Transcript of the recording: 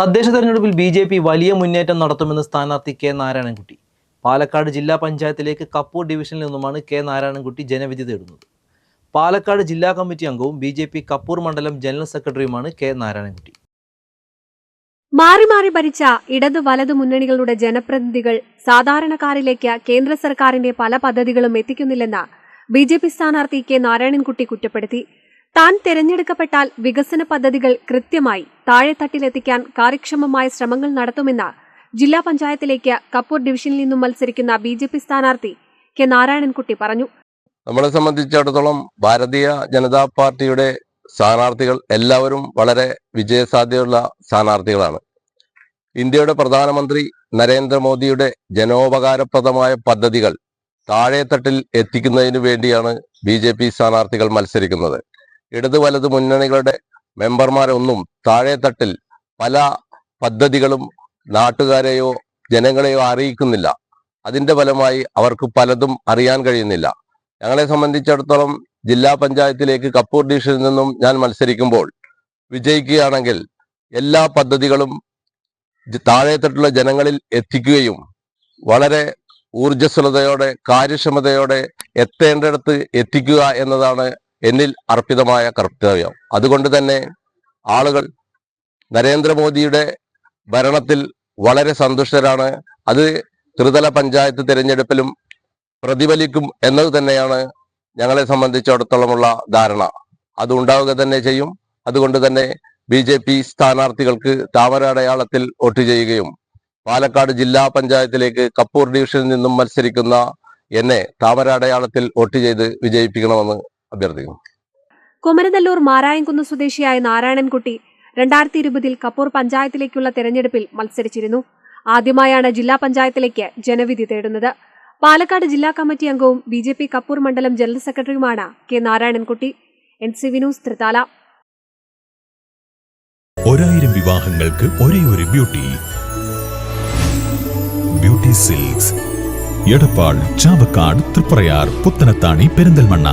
തദ്ദേശ തെരഞ്ഞെടുപ്പിൽ B J P വലിയ മുന്നേറ്റം നടത്തുമെന്ന് സ്ഥാനാർത്ഥി കെ നാരായണൻകുട്ടി. പാലക്കാട് ജില്ലാ പഞ്ചായത്തിലേക്ക് കപ്പൂർ ഡിവിഷനിൽ നിന്നുമാണ് കെ നാരായണൻകുട്ടി ജനവിധി തേടുന്നത്. പാലക്കാട് ജില്ലാ കമ്മിറ്റി അംഗവും ബി ജെ പി കപ്പൂർ മണ്ഡലം ജനറൽ സെക്രട്ടറിയുമാണ് കെ നാരായണൻകുട്ടി. മാറി മാറി ഭരിച്ച ഇടത് വലതു മുന്നണികളുടെ ജനപ്രതിനിധികൾ സാധാരണക്കാരിലേക്ക് കേന്ദ്ര സർക്കാരിന്റെ പല പദ്ധതികളും എത്തിക്കുന്നില്ലെന്ന് ബി ജെ പി സ്ഥാനാർത്ഥി കെ നാരായണൻകുട്ടി കുറ്റപ്പെടുത്തി. താൻ തെരഞ്ഞെടുക്കപ്പെട്ടാൽ വികസന പദ്ധതികൾ കൃത്യമായി താഴെത്തട്ടിലെത്തിക്കാൻ കാര്യക്ഷമമായ ശ്രമങ്ങൾ നടത്തുമെന്ന് ജില്ലാ പഞ്ചായത്തിലേക്ക് കപ്പൂർ ഡിവിഷനിൽ നിന്നും മത്സരിക്കുന്ന ബി ജെ പി സ്ഥാനാർത്ഥി കെ നാരായണൻകുട്ടി പറഞ്ഞു. നമ്മളെ സംബന്ധിച്ചിടത്തോളം ഭാരതീയ ജനതാ പാർട്ടിയുടെ സ്ഥാനാർത്ഥികൾ എല്ലാവരും വളരെ വിജയസാധ്യതയുള്ള സ്ഥാനാർത്ഥികളാണ്. ഇന്ത്യയുടെ പ്രധാനമന്ത്രി നരേന്ദ്രമോദിയുടെ ജനോപകാരപ്രദമായ പദ്ധതികൾ താഴെത്തട്ടിൽ എത്തിക്കുന്നതിന് വേണ്ടിയാണ് ബി ജെ പി സ്ഥാനാർത്ഥികൾ മത്സരിക്കുന്നത്. ഇടത് വലത് മുന്നണികളുടെ മെമ്പർമാരൊന്നും താഴെത്തട്ടിൽ പല പദ്ധതികളും നാട്ടുകാരെയോ ജനങ്ങളെയോ അറിയിക്കുന്നില്ല. അതിന്റെ ഫലമായി അവർക്ക് പലതും അറിയാൻ കഴിയുന്നില്ല. ഞങ്ങളെ സംബന്ധിച്ചിടത്തോളം ജില്ലാ പഞ്ചായത്തിലേക്ക് കപ്പൂർ ഡിവിഷനിൽ നിന്നും ഞാൻ മത്സരിക്കുമ്പോൾ വിജയിക്കുകയാണെങ്കിൽ എല്ലാ പദ്ധതികളും താഴെ താഴെത്തട്ടുള്ള ജനങ്ങളിൽ എത്തിക്കുകയും വളരെ ഊർജസ്വലതയോടെ കാര്യക്ഷമതയോടെ എത്തേണ്ടിടത്ത് എത്തിക്കുക എന്നതാണ് എന്നിൽ അർപ്പിതമായ കർത്തവ്യം. അതുകൊണ്ട് തന്നെ ആളുകൾ നരേന്ദ്രമോദിയുടെ ഭരണത്തിൽ വളരെ സന്തുഷ്ടരാണ്. അത് ത്രിതല പഞ്ചായത്ത് തിരഞ്ഞെടുപ്പിലും പ്രതിഫലിക്കും എന്നത് തന്നെയാണ് ഞങ്ങളെ സംബന്ധിച്ചിടത്തോളമുള്ള ധാരണ. അത് ഉണ്ടാവുക തന്നെ ചെയ്യും. അതുകൊണ്ട് തന്നെ ബി ജെ പി സ്ഥാനാർത്ഥികൾക്ക് താമര അടയാളത്തിൽ വോട്ട് ചെയ്യുകയും പാലക്കാട് ജില്ലാ പഞ്ചായത്തിലേക്ക് കപ്പൂർ ഡിവിഷനിൽ നിന്നും മത്സരിക്കുന്ന എന്നെ താമര അടയാളത്തിൽ വോട്ട് ചെയ്ത് വിജയിപ്പിക്കണമെന്ന് അഭ്യർത്ഥിക്കുന്നു. കുമരനല്ലൂർ മാരായംകുന്ന് സ്വദേശിയായ നാരായണൻകുട്ടി രണ്ടായിരത്തി ഇരുപതിൽ കപ്പൂർ പഞ്ചായത്തിലേക്കുള്ള തെരഞ്ഞെടുപ്പിൽ മത്സരിച്ചിരുന്നു. ആദ്യമായാണ് ജില്ലാ പഞ്ചായത്തിലേക്ക് ജനവിധി തേടുന്നത്. പാലക്കാട് ജില്ലാ കമ്മിറ്റി അംഗവും ബി ജെ പി കപ്പൂർ മണ്ഡലം general സെക്രട്ടറിയുമാണ് K Narayanankutty. N C Vinus Thrithala. ഒരായിരം വിവാഹങ്ങൾക്ക് ഒരേ ഒരു Beauty. Beauty Silks. Edappal Chavakkad Triprayar Puthanathani Perinthalmanna.